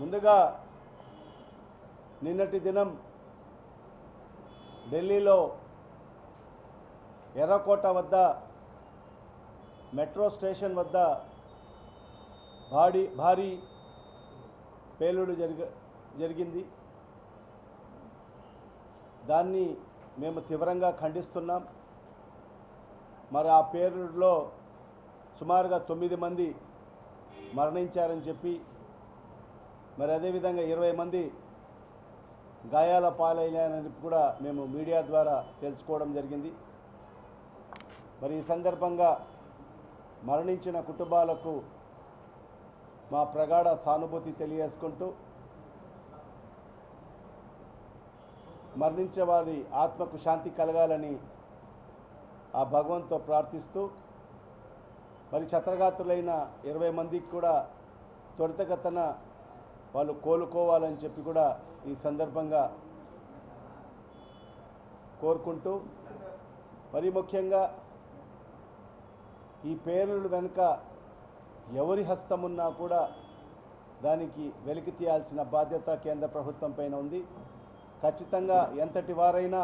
ముందుగా నిన్నటి దినం ఢిల్లీలో ఎర్రకోట వద్ద మెట్రో స్టేషన్ వద్ద భారీ భారీ పేలుడు జరిగ జరిగింది. దాన్ని మేము తీవ్రంగా ఖండిస్తున్నాం. మరి ఆ పేలుడులో సుమారుగా తొమ్మిది మంది మరణించారని చెప్పి మరి అదేవిధంగా ఇరవై మంది గాయాల పాలైనారని కూడా మేము మీడియా ద్వారా తెలుసుకోవడం జరిగింది. మరి ఈ సందర్భంగా మరణించిన కుటుంబాలకు మా ప్రగాఢ సానుభూతి తెలియజేసుకుంటూ మరణించే వారి ఆత్మకు శాంతి కలగాలని ఆ భగవంతో ప్రార్థిస్తూ మరి ఛత్రగాత్రులైన ఇరవై మందికి కూడా త్వరితగతన వాళ్ళు కోలుకోవాలని చెప్పి కూడా ఈ సందర్భంగా కోరుకుంటూ మరి ముఖ్యంగా ఈ పేర్లు వెనుక ఎవరి హస్తమున్నా కూడా దానికి వెలికి తీయాల్సిన బాధ్యత కేంద్ర ప్రభుత్వం పైన ఉంది. ఖచ్చితంగా ఎంతటి వారైనా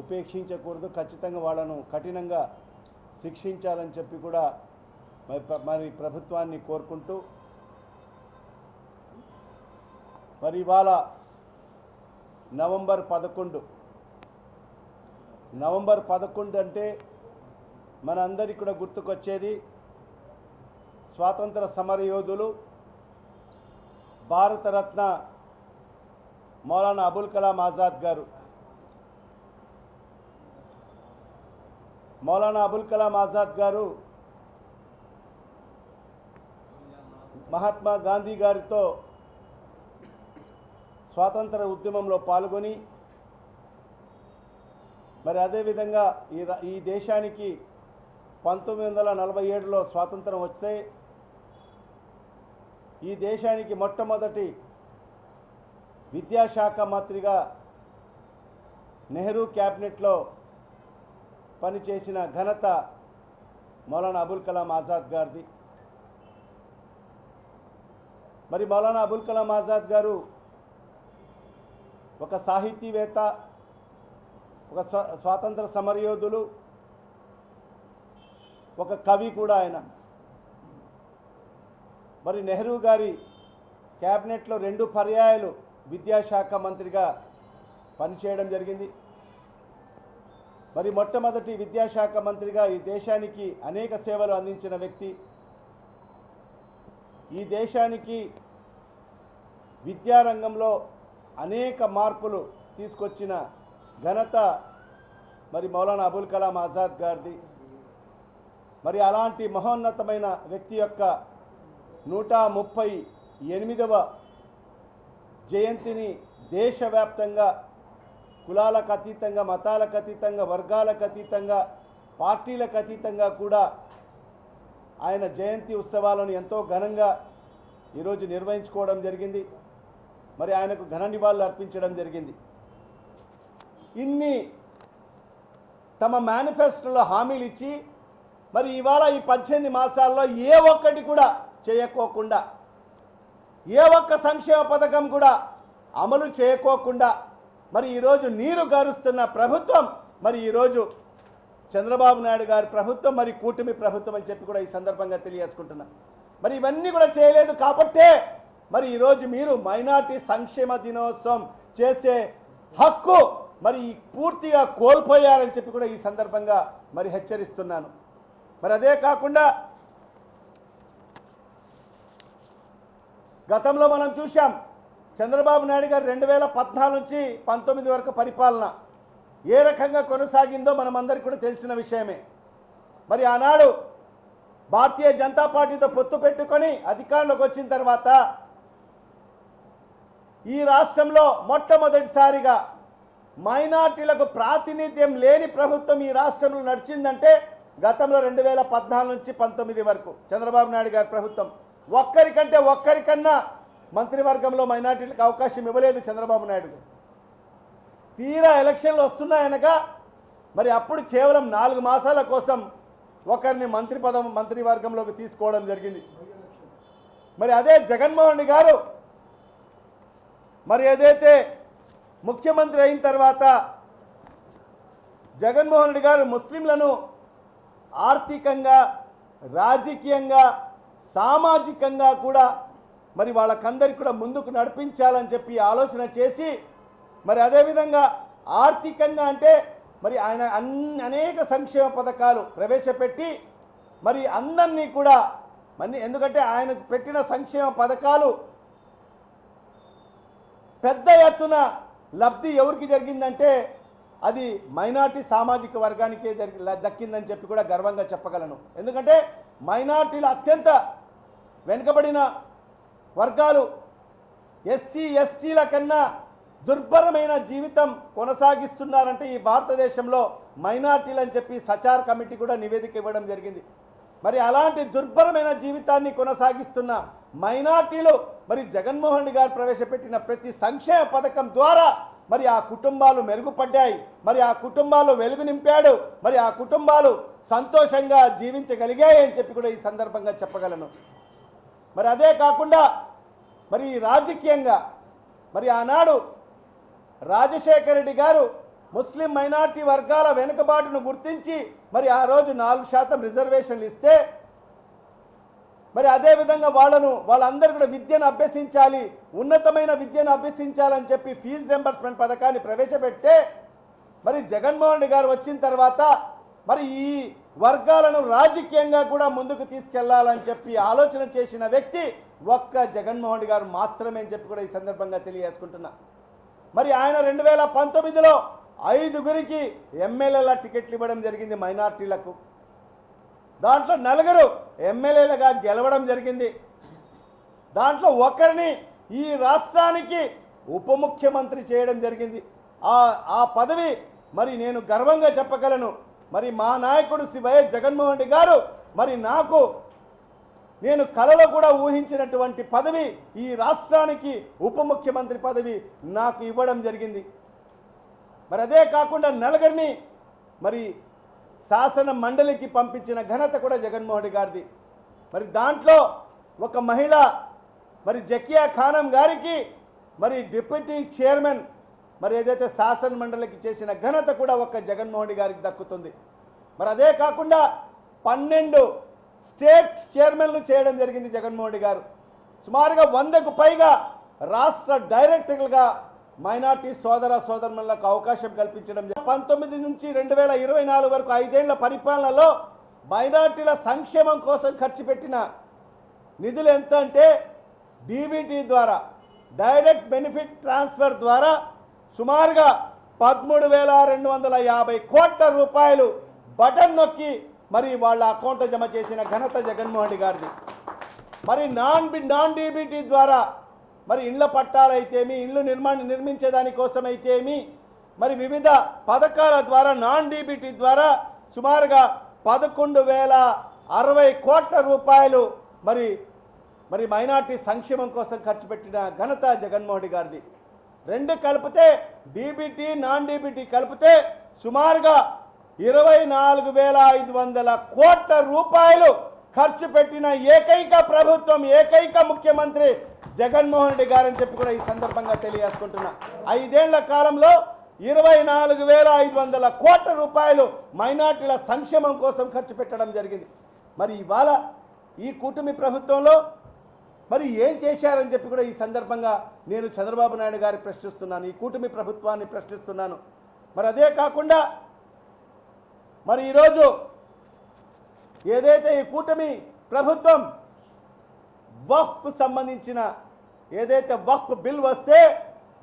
ఉపేక్షించకూడదు. ఖచ్చితంగా వాళ్ళను కఠినంగా శిక్షించాలని చెప్పి కూడా మరి మరి ప్రభుత్వాన్ని కోరుకుంటూ మరి ఇవాళ నవంబర్ పదకొండు. నవంబర్ పదకొండు అంటే మన కూడా గుర్తుకొచ్చేది స్వాతంత్ర సమరయోధులు భారతరత్న మౌలానా అబుల్ కలాం ఆజాద్ గారు. మౌలానా అబుల్ కలాం ఆజాద్ గారు మహాత్మా గాంధీ గారితో స్వాతంత్ర ఉద్యమంలో పాల్గొని మరి అదేవిధంగా ఈ ఈ దేశానికి పంతొమ్మిది వందల నలభై ఏడులో స్వాతంత్రం వస్తే ఈ దేశానికి మొట్టమొదటి విద్యాశాఖ మంత్రిగా నెహ్రూ క్యాబినెట్లో పనిచేసిన ఘనత మౌలానా అబుల్ కలాం ఆజాద్ గారిది. మరి మౌలానా అబుల్ కలాం ఆజాద్ గారు ఒక సాహితీవేత్త ఒక స్వ- స్వాతంత్ర సమరయోధులు ఒక కవి కూడా ఆయన. మరి నెహ్రూ గారి క్యాబినెట్లో రెండు పర్యాయాలు విద్యాశాఖ మంత్రిగా పనిచేయడం జరిగింది. మరి మొట్టమొదటి విద్యాశాఖ మంత్రిగా ఈ దేశానికి అనేక సేవలు అందించిన వ్యక్తి ఈ దేశానికి విద్యారంగంలో అనేక మార్పులు తీసుకొచ్చిన ఘనత మరి మౌలానా అబుల్ కలాం ఆజాద్ గారిది. మరి అలాంటి మహోన్నతమైన వ్యక్తి యొక్క నూట ముప్పై ఎనిమిదవ జయంతిని దేశవ్యాప్తంగా కులాలకు అతీతంగా మతాలకు అతీతంగా వర్గాలకు అతీతంగా పార్టీలకు అతీతంగా కూడా ఆయన జయంతి ఉత్సవాలను ఎంతో ఘనంగా ఈరోజు నిర్వహించుకోవడం జరిగింది. మరి ఆయనకు ఘన నివాళులు అర్పించడం జరిగింది. ఇన్ని తమ మేనిఫెస్టోలో హామీలు ఇచ్చి మరి ఇవాళ ఈ పద్దెనిమిది మాసాల్లో ఏ ఒక్కటి కూడా చేయకోకుండా ఏ ఒక్క సంక్షేమ పథకం కూడా అమలు చేయకోకుండా మరి ఈరోజు నీరు గారుస్తున్న ప్రభుత్వం మరి ఈరోజు చంద్రబాబు నాయుడు గారి ప్రభుత్వం మరి కూటమి ప్రభుత్వం అని చెప్పి కూడా ఈ సందర్భంగా తెలియజేసుకుంటున్నా. మరి ఇవన్నీ కూడా చేయలేదు కాబట్టే మరి ఈరోజు మీరు మైనార్టీ సంక్షేమ దినోత్సవం చేసే హక్కు మరి పూర్తిగా కోల్పోయారని చెప్పి కూడా ఈ సందర్భంగా మరి హెచ్చరిస్తున్నాను. మరి అదే కాకుండా గతంలో మనం చూశాం చంద్రబాబు నాయుడు గారు రెండు వేల పద్నాలుగు నుంచి పంతొమ్మిది వరకు పరిపాలన. ఏ రకంగా కొనసాగిందో మనమందరికీ కూడా తెలిసిన విషయమే. మరి ఆనాడు భారతీయ జనతా పార్టీతో పొత్తు పెట్టుకొని అధికారంలోకి వచ్చిన తర్వాత ఈ రాష్ట్రంలో మొట్టమొదటిసారిగా మైనార్టీలకు ప్రాతినిధ్యం లేని ప్రభుత్వం ఈ రాష్ట్రంలో నడిచిందంటే గతంలో రెండు వేల పద్నాలుగు నుంచి పంతొమ్మిది వరకు చంద్రబాబు నాయుడు గారి ప్రభుత్వం. ఒక్కరికంటే ఒక్కరికన్నా మంత్రివర్గంలో మైనార్టీలకు అవకాశం ఇవ్వలేదు చంద్రబాబు నాయుడు గారు. తీరా ఎలక్షన్లు వస్తున్నాయనగా మరి అప్పుడు కేవలం నాలుగు మాసాల కోసం ఒకరిని మంత్రి పదం మంత్రివర్గంలోకి తీసుకోవడం జరిగింది. మరి అదే జగన్మోహన్ రెడ్డి గారు మరి ఏదైతే ముఖ్యమంత్రి అయిన తర్వాత జగన్మోహన్ రెడ్డి గారు ముస్లింలను ఆర్థికంగా రాజకీయంగా సామాజికంగా కూడా మరి వాళ్ళకందరికి కూడా ముందుకు నడిపించాలని చెప్పి ఆలోచన చేసి మరి అదేవిధంగా ఆర్థికంగా అంటే మరి ఆయన అన్ని అనేక సంక్షేమ పథకాలు ప్రవేశపెట్టి మరి అందరినీ కూడా మరి ఎందుకంటే ఆయన పెట్టిన సంక్షేమ పథకాలు పెద్ద ఎత్తున లబ్ధి ఎవరికి జరిగిందంటే అది మైనార్టీ సామాజిక వర్గానికే జరిగి దక్కిందని చెప్పి కూడా గర్వంగా చెప్పగలను. ఎందుకంటే మైనార్టీలు అత్యంత వెనుకబడిన వర్గాలు. ఎస్సీ ఎస్టీల కన్నా దుర్భరమైన జీవితం కొనసాగిస్తున్నారంటే ఈ భారతదేశంలో మైనార్టీలు అని చెప్పి సచార్ కమిటీ కూడా నివేదిక ఇవ్వడం జరిగింది. మరి అలాంటి దుర్భరమైన జీవితాన్ని కొనసాగిస్తున్న మైనార్టీలు మరి జగన్మోహన్ రెడ్డి గారు ప్రవేశపెట్టిన ప్రతి సంక్షేమ పథకం ద్వారా మరి ఆ కుటుంబాలు మెరుగుపడ్డాయి. మరి ఆ కుటుంబాలు వెలుగు నింపాడు. మరి ఆ కుటుంబాలు సంతోషంగా జీవించగలిగాయి అని చెప్పి కూడా ఈ సందర్భంగా చెప్పగలను. మరి అదే కాకుండా మరి రాజకీయంగా మరి ఆనాడు రాజశేఖర రెడ్డి గారు ముస్లిం మైనార్టీ వర్గాల వెనుకబాటును గుర్తించి మరి ఆ రోజు నాలుగు శాతం రిజర్వేషన్లు ఇస్తే మరి అదేవిధంగా వాళ్ళను వాళ్ళందరూ కూడా విద్యను అభ్యసించాలి ఉన్నతమైన విద్యను అభ్యసించాలని చెప్పి ఫీజు రింబర్స్మెంట్ పథకాన్ని ప్రవేశపెడితే మరి జగన్మోహన్ రెడ్డి గారు వచ్చిన తర్వాత మరి ఈ వర్గాలను రాజకీయంగా కూడా ముందుకు తీసుకెళ్ళాలని చెప్పి ఆలోచన చేసిన వ్యక్తి ఒక్క జగన్మోహన్ రెడ్డి గారు మాత్రమే అని చెప్పి కూడా ఈ సందర్భంగా తెలియజేసుకుంటున్నా. మరి ఆయన రెండు వేల పంతొమ్మిదిలో ఐదుగురికి ఎమ్మెల్యేల టికెట్లు ఇవ్వడం జరిగింది మైనార్టీలకు. దాంట్లో నలుగురు ఎమ్మెల్యేలుగా గెలవడం జరిగింది. దాంట్లో ఒకరిని ఈ రాష్ట్రానికి ఉప ముఖ్యమంత్రి చేయడం జరిగింది. ఆ ఆ పదవి మరి నేను గర్వంగా చెప్పగలను. మరి మా నాయకుడు శ్రీ వైఎస్ జగన్మోహన్ రెడ్డి గారు మరి నాకు నేను కలలో కూడా ఊహించినటువంటి పదవి ఈ రాష్ట్రానికి ఉప ముఖ్యమంత్రి పదవి నాకు ఇవ్వడం జరిగింది. మరి అదే కాకుండా నలుగురిని మరి శాసన మండలికి పంపించిన ఘనత కూడా జగన్మోహన్ గారిది. మరి దాంట్లో ఒక మహిళ మరి జకియా ఖానం గారికి మరి డిప్యూటీ చైర్మన్ మరి ఏదైతే శాసన మండలికి చేసిన ఘనత కూడా ఒక జగన్మోహన్ గారికి దక్కుతుంది. మరి అదే కాకుండా పన్నెండు స్టేట్ చైర్మన్లు చేయడం జరిగింది జగన్మోహన్ రెడ్డి గారు. సుమారుగా వందకు పైగా రాష్ట్ర డైరెక్టర్లుగా మైనార్టీ సోదర సోదరులకు అవకాశం కల్పించడం పంతొమ్మిది నుంచి రెండు వేల ఇరవై నాలుగు వరకు ఐదేళ్ళ పరిపాలనలో మైనార్టీల సంక్షేమం కోసం ఖర్చు పెట్టిన నిధులు ఎంత అంటే డీబీటీ ద్వారా డైరెక్ట్ బెనిఫిట్ ట్రాన్స్ఫర్ ద్వారా సుమారుగా పదమూడు వేల రెండు వందల యాభై కోట్ల రూపాయలు బటన్ నొక్కి మరి వాళ్ళ అకౌంట్లో జమ చేసిన ఘనత జగన్మోహన్ రెడ్డి గారిది. మరి నాన్ బి నాన్ డీబీటీ ద్వారా మరి ఇళ్ళ పట్టాలైతేమి ఇల్లు నిర్మాణ నిర్మించేదానికోసమైతేమి మరి వివిధ పథకాల ద్వారా నాన్ డీబీటీ ద్వారా సుమారుగా పదకొండు వేల అరవై కోట్ల రూపాయలు మరి మరి మైనార్టీ సంక్షేమం కోసం ఖర్చు పెట్టిన ఘనత జగన్మోహన్ రెడ్డి గారిది. రెండు కలిపితే డీబీటీ నాన్ డీబీటీ కలిపితే సుమారుగా ఇరవై నాలుగు వేల ఐదు వందల కోట్ల రూపాయలు ఖర్చు పెట్టిన ఏకైక ప్రభుత్వం ఏకైక ముఖ్యమంత్రి జగన్మోహన్ రెడ్డి గారని చెప్పి కూడా ఈ సందర్భంగా తెలియజేసుకుంటున్నా. ఐదేళ్ళ కాలంలో ఇరవై నాలుగు వేల ఐదు వందల కోట్ల రూపాయలు మైనార్టీల సంక్షేమం కోసం ఖర్చు పెట్టడం జరిగింది. మరి ఇవాళ ఈ కూటమి ప్రభుత్వంలో మరి ఏం చేశారని చెప్పి కూడా ఈ సందర్భంగా నేను చంద్రబాబు నాయుడు గారి ప్రశ్నిస్తున్నాను. ఈ కూటమి ప్రభుత్వాన్ని ప్రశ్నిస్తున్నాను. మరి అదే కాకుండా మరి ఈరోజు ఏదైతే ఈ కూటమి ప్రభుత్వం వక్ఫ్ సంబంధించిన ఏదైతే వక్ఫ్ బిల్ వస్తే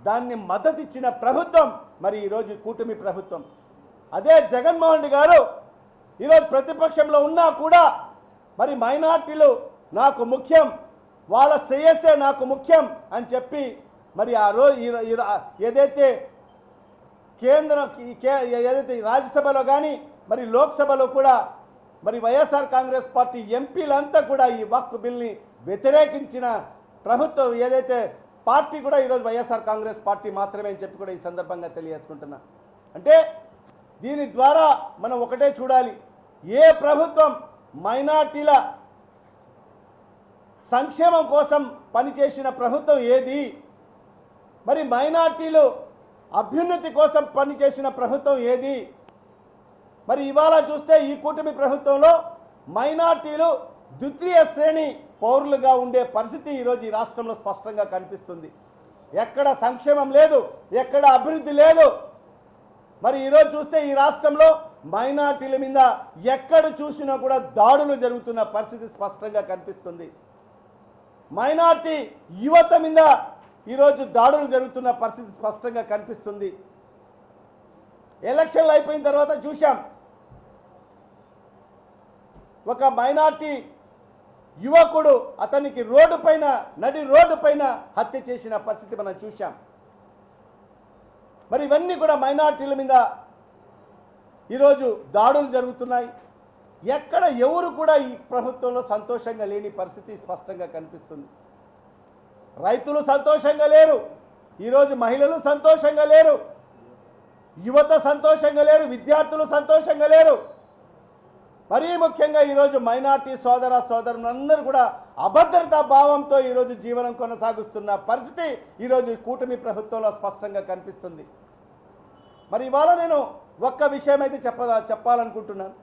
దాన్ని మద్దతిచ్చిన ప్రభుత్వం మరి ఈరోజు కూటమి ప్రభుత్వం. అదే జగన్మోహన్ రెడ్డి గారు ఈరోజు ప్రతిపక్షంలో ఉన్నా కూడా మరి మైనార్టీలు నాకు ముఖ్యం వాళ్ళ శ్రేయస్సే నాకు ముఖ్యం అని చెప్పి మరి ఆ రోజు ఈ ఏదైతే కేంద్రం ఈ కే- ఏదైతే ఈ రాజ్యసభలో కానీ మరి లోక్సభలో కూడా మరి వైఎస్ఆర్ కాంగ్రెస్ పార్టీ ఎంపీలంతా కూడా ఈ వక్ఫ్ బిల్ని వ్యతిరేకించిన ప్రభుత్వం ఏదైతే పార్టీ కూడా ఈరోజు వైఎస్ఆర్ కాంగ్రెస్ పార్టీ మాత్రమే అని చెప్పి కూడా ఈ సందర్భంగా తెలియజేసుకుంటున్నా. అంటే దీని ద్వారా మనం ఒకటే చూడాలి. ఏ ప్రభుత్వం మైనార్టీల సంక్షేమం కోసం పనిచేసిన ప్రభుత్వం ఏది? మరి మైనార్టీలు అభ్యున్నతి కోసం పనిచేసిన ప్రభుత్వం ఏది? మరి ఇవాళ చూస్తే ఈ కూటమి ప్రభుత్వంలో మైనార్టీలు ద్వితీయ శ్రేణి పౌరులుగా ఉండే పరిస్థితి ఈరోజు ఈ రాష్ట్రంలో స్పష్టంగా కనిపిస్తుంది. ఎక్కడ సంక్షేమం లేదు ఎక్కడ అభివృద్ధి లేదు. మరి ఈరోజు చూస్తే ఈ రాష్ట్రంలో మైనార్టీల మీద ఎక్కడ చూసినా కూడా దాడులు జరుగుతున్న పరిస్థితి స్పష్టంగా కనిపిస్తుంది. మైనార్టీ యువత మీద ఈరోజు దాడులు జరుగుతున్న పరిస్థితి స్పష్టంగా కనిపిస్తుంది. ఎలక్షన్లు అయిపోయిన తర్వాత చూశాం. ఒక మైనార్టీ యువకుడు అతనికి రోడ్డు పైన నడి రోడ్డు పైన హత్య చేసిన పరిస్థితి మనం చూశాం. మరి ఇవన్నీ కూడా మైనార్టీల మీద ఈరోజు దాడులు జరుగుతున్నాయి. ఎక్కడ ఎవరు కూడా ఈ ప్రభుత్వంలో సంతోషంగా లేని పరిస్థితి స్పష్టంగా కనిపిస్తుంది. రైతులు సంతోషంగా లేరు. ఈరోజు మహిళలు సంతోషంగా లేరు. యువత సంతోషంగా లేరు. విద్యార్థులు సంతోషంగా లేరు. మరీ ముఖ్యంగా ఈరోజు మైనార్టీ సోదర సోదరులందరూ కూడా అభద్రతా భావంతో ఈరోజు జీవనం కొనసాగిస్తున్న పరిస్థితి ఈరోజు కూటమి ప్రభుత్వంలో స్పష్టంగా కనిపిస్తుంది. మరి ఇవాళ నేను ఒక్క విషయం అయితే చెప్ప చెప్పాలనుకుంటున్నాను.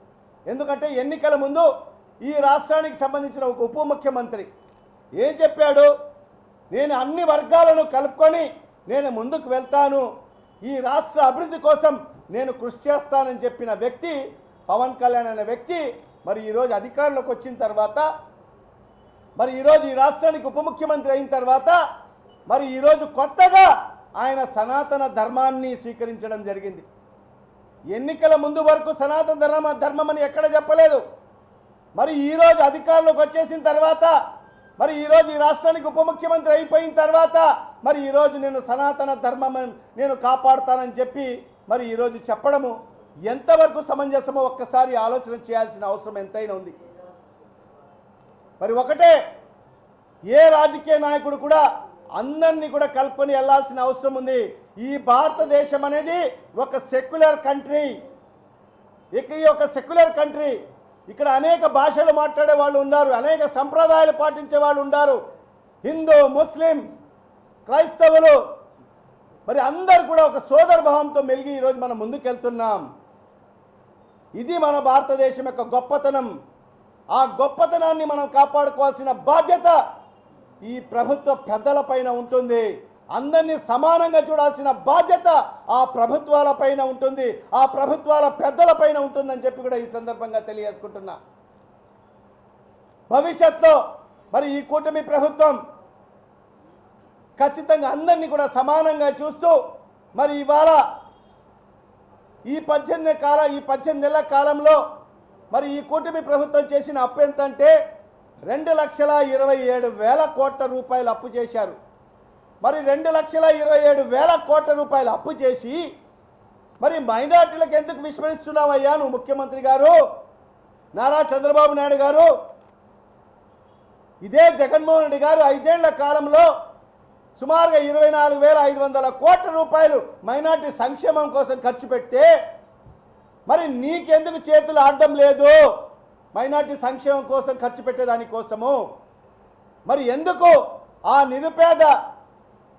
ఎందుకంటే ఎన్నికల ముందు ఈ రాష్ట్రానికి సంబంధించిన ఒక ఉప ముఖ్యమంత్రి ఏం చెప్పాడు? నేను అన్ని వర్గాలను కలుపుకొని నేను ముందుకు వెళ్తాను. ఈ రాష్ట్ర అభివృద్ధి కోసం నేను కృషి చేస్తానని చెప్పిన వ్యక్తి పవన్ కళ్యాణ్ అనే వ్యక్తి మరి ఈరోజు అధికారంలోకి వచ్చిన తర్వాత మరి ఈరోజు ఈ రాష్ట్రానికి ఉప ముఖ్యమంత్రి అయిన తర్వాత మరి ఈరోజు కొత్తగా ఆయన సనాతన ధర్మాన్ని స్వీకరించడం జరిగింది. ఎన్నికల ముందు వరకు సనాతన ధర్మ ధర్మం అని ఎక్కడ చెప్పలేదు. మరి ఈరోజు అధికారంలోకి వచ్చేసిన తర్వాత మరి ఈరోజు ఈ రాష్ట్రానికి ఉప ముఖ్యమంత్రి అయిపోయిన తర్వాత మరి ఈరోజు నేను సనాతన ధర్మం నేను కాపాడుతానని చెప్పి మరి ఈరోజు చెప్పడము ఎంతవరకు సమంజసమో ఒక్కసారి ఆలోచన చేయాల్సిన అవసరం ఎంతైనా ఉంది. మరి ఒకటే ఏ రాజకీయ నాయకుడు కూడా అందరినీ కూడా కలుపుకొని వెళ్ళాల్సిన అవసరం ఉంది. ఈ భారతదేశం అనేది ఒక సెక్యులర్ కంట్రీ. ఇక ఈ ఒక సెక్యులర్ కంట్రీ. ఇక్కడ అనేక భాషలు మాట్లాడే వాళ్ళు ఉన్నారు అనేక సంప్రదాయాలు పాటించే వాళ్ళు ఉన్నారు. హిందూ ముస్లిం క్రైస్తవులు. మరి అందరు కూడా ఒక సోదర భావంతో మెలిగి ఈరోజు మనం ముందుకెళ్తున్నాం. ఇది మన భారతదేశం యొక్క గొప్పతనం. ఆ గొప్పతనాన్ని మనం కాపాడుకోవాల్సిన బాధ్యత ఈ ప్రభుత్వ పెద్దలపైన ఉంటుంది. అందరినీ సమానంగా చూడాల్సిన బాధ్యత ఆ ప్రభుత్వాల పైన ఉంటుంది. ఆ ప్రభుత్వాల పెద్దలపైన ఉంటుందని చెప్పి కూడా ఈ సందర్భంగా తెలియజేసుకుంటున్నా. భవిష్యత్తులో మరి ఈ కూటమి ప్రభుత్వం ఖచ్చితంగా అందరినీ కూడా సమానంగా చూస్తూ మరి ఇవాళ ఈ పద్దెనిమిది కాల ఈ పద్దెనిమిది నెలల కాలంలో మరి ఈ కూటమి ప్రభుత్వం చేసిన అప్పు ఎంతంటే రెండు లక్షల ఇరవై ఏడు వేల కోట్ల రూపాయలు అప్పు చేశారు. మరి రెండు లక్షల ఇరవై ఏడు వేల కోట్ల రూపాయలు అప్పు చేసి మరి మైనార్టీలకు ఎందుకు విస్మరిస్తున్నావయ్యా నువ్వు ముఖ్యమంత్రి గారు? నారా చంద్రబాబు నాయుడు గారు? ఇదే జగన్మోహన్ రెడ్డి గారు ఐదేళ్ళ కాలంలో సుమారుగా ఇరవై నాలుగు వేల ఐదు వందల కోట్ల రూపాయలు మైనార్టీ సంక్షేమం కోసం ఖర్చు పెడితే మరి నీకెందుకు చేతులు ఆడడం లేదు? మైనార్టీ సంక్షేమం కోసం ఖర్చు పెట్టేదాని కోసము. మరి ఎందుకు ఆ నిరుపేద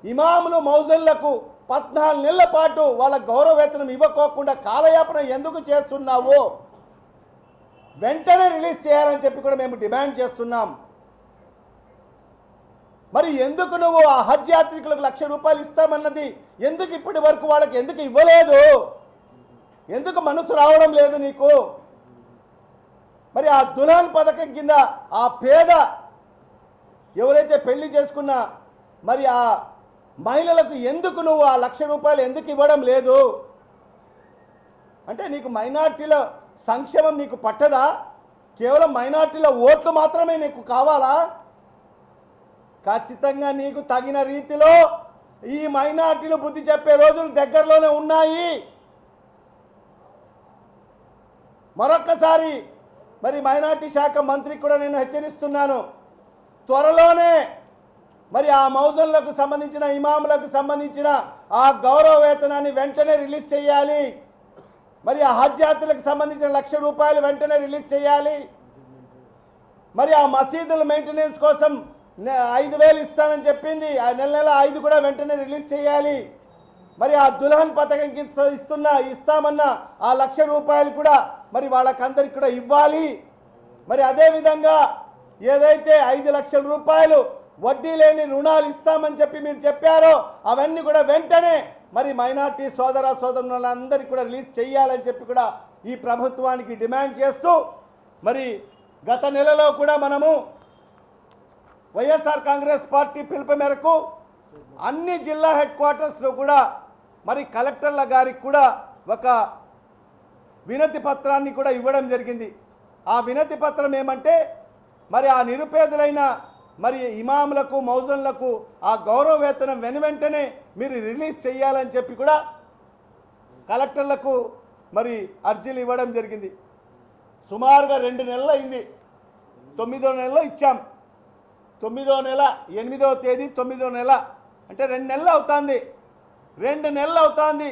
ఇమాములు మౌజన్లకు పద్నాలుగు నెలల పాటు వాళ్ళ గౌరవ వేతనం ఇవ్వకోకుండా కాలయాపన ఎందుకు చేస్తున్నావు? వెంటనే రిలీజ్ చేయాలని చెప్పి కూడా మేము డిమాండ్ చేస్తున్నాం. మరి ఎందుకు నువ్వు ఆ హజ్ యాత్రికులకు లక్ష రూపాయలు ఇస్తామన్నది ఎందుకు ఇప్పటి వరకు వాళ్ళకి ఎందుకు ఇవ్వలేదు? ఎందుకు మనసు రావడం లేదు నీకు? మరి ఆ దులాన్ పథకం కింద ఆ పేద ఎవరైతే పెళ్ళి చేసుకున్న మరి ఆ మహిళలకు ఎందుకు నువ్వు ఆ లక్ష రూపాయలు ఎందుకు ఇవ్వడం లేదు? అంటే నీకు మైనార్టీల సంక్షేమం నీకు పట్టదా? కేవలం మైనార్టీల ఓట్లు మాత్రమే నీకు కావాలా? ఖచ్చితంగా నీకు తగిన రీతిలో ఈ మైనార్టీలు బుద్ధి చెప్పే రోజులు దగ్గరలోనే ఉన్నాయి. మరొక్కసారి మరి మైనార్టీ శాఖ మంత్రికి కూడా నేను హెచ్చరిస్తున్నాను. త్వరలోనే మరి ఆ మౌజన్లకు సంబంధించిన ఇమాములకు సంబంధించిన ఆ గౌరవ వేతనాన్ని వెంటనే రిలీజ్ చేయాలి. మరి ఆ హజ్ యాత్రలకు సంబంధించిన లక్ష రూపాయలు వెంటనే రిలీజ్ చేయాలి. మరి ఆ మసీదుల మెయింటెనెన్స్ కోసం ఐదు వేలు ఇస్తానని చెప్పింది. ఆ నెల నెల ఐదు కూడా వెంటనే రిలీజ్ చేయాలి. మరి ఆ దుల్హన్ పథకం కింద ఇస్తున్న ఇస్తామన్న ఆ లక్ష రూపాయలు కూడా మరి వాళ్ళకందరికి కూడా ఇవ్వాలి. మరి అదేవిధంగా ఏదైతే ఐదు లక్షల రూపాయలు వడ్డీ లేని రుణాలు ఇస్తామని చెప్పి మీరు చెప్పారో అవన్నీ కూడా వెంటనే మరి మైనార్టీ సోదర సోదరులందరికీ కూడా రిలీజ్ చేయాలని చెప్పి కూడా ఈ ప్రభుత్వానికి డిమాండ్ చేస్తూ మరి గత నెలలో కూడా మనము వైఎస్ఆర్ కాంగ్రెస్ పార్టీ పిలుపు మేరకు అన్ని జిల్లా హెడ్ క్వార్టర్స్లో కూడా మరి కలెక్టర్ల గారికి కూడా ఒక వినతి పత్రాన్ని కూడా ఇవ్వడం జరిగింది. ఆ వినతి పత్రం ఏమంటే మరి ఆ నిరుపేదలైన మరి ఇమాములకు మౌజన్లకు ఆ గౌరవ వేతనం వెను వెంటనే మీరు రిలీజ్ చేయాలని చెప్పి కూడా కలెక్టర్లకు మరి అర్జీలు ఇవ్వడం జరిగింది. సుమారుగా రెండు నెలలు అయింది. తొమ్మిదో నెలలో ఇచ్చాం. తొమ్మిదో నెల ఎనిమిదో తేదీ తొమ్మిదో నెల. అంటే రెండు నెలలు అవుతుంది. రెండు నెలలు అవుతుంది.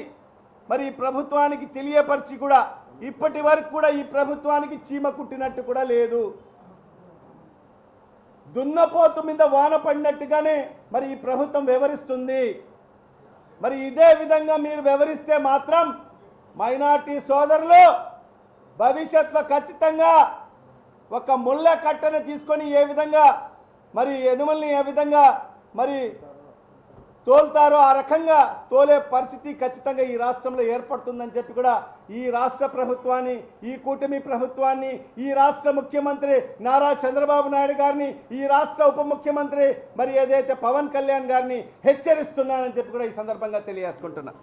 మరి ఈ ప్రభుత్వానికి తెలియపరిచి కూడా ఇప్పటి వరకు కూడా ఈ ప్రభుత్వానికి చీమ కుట్టినట్టు కూడా లేదు. దున్నపోతు మీద వాన పడినట్టుగానే మరి ఈ ప్రభుత్వం వివరిస్తుంది మరి ఇదే విధంగా మీరు వివరిస్తే మాత్రం మైనార్టీ సోదరులు భవిష్యత్తులో ఖచ్చితంగా ఒక ముళ్ళ కట్టను తీసుకొని ఏ విధంగా మరి ఎనుమల్ని ఏ విధంగా మరి తోలుతారో ఆ రకంగా తోలే పరిస్థితి ఖచ్చితంగా ఈ రాష్ట్రంలో ఏర్పడుతుందని చెప్పి కూడా ఈ రాష్ట్ర ప్రభుత్వాన్ని ఈ కూటమి ప్రభుత్వాన్ని ఈ రాష్ట్ర ముఖ్యమంత్రి నారా చంద్రబాబు నాయుడు గారిని ఈ రాష్ట్ర ఉప ముఖ్యమంత్రి మరి ఏదైతే పవన్ కళ్యాణ్ గారిని హెచ్చరిస్తున్నానని చెప్పి కూడా ఈ సందర్భంగా తెలియజేసుకుంటున్నా.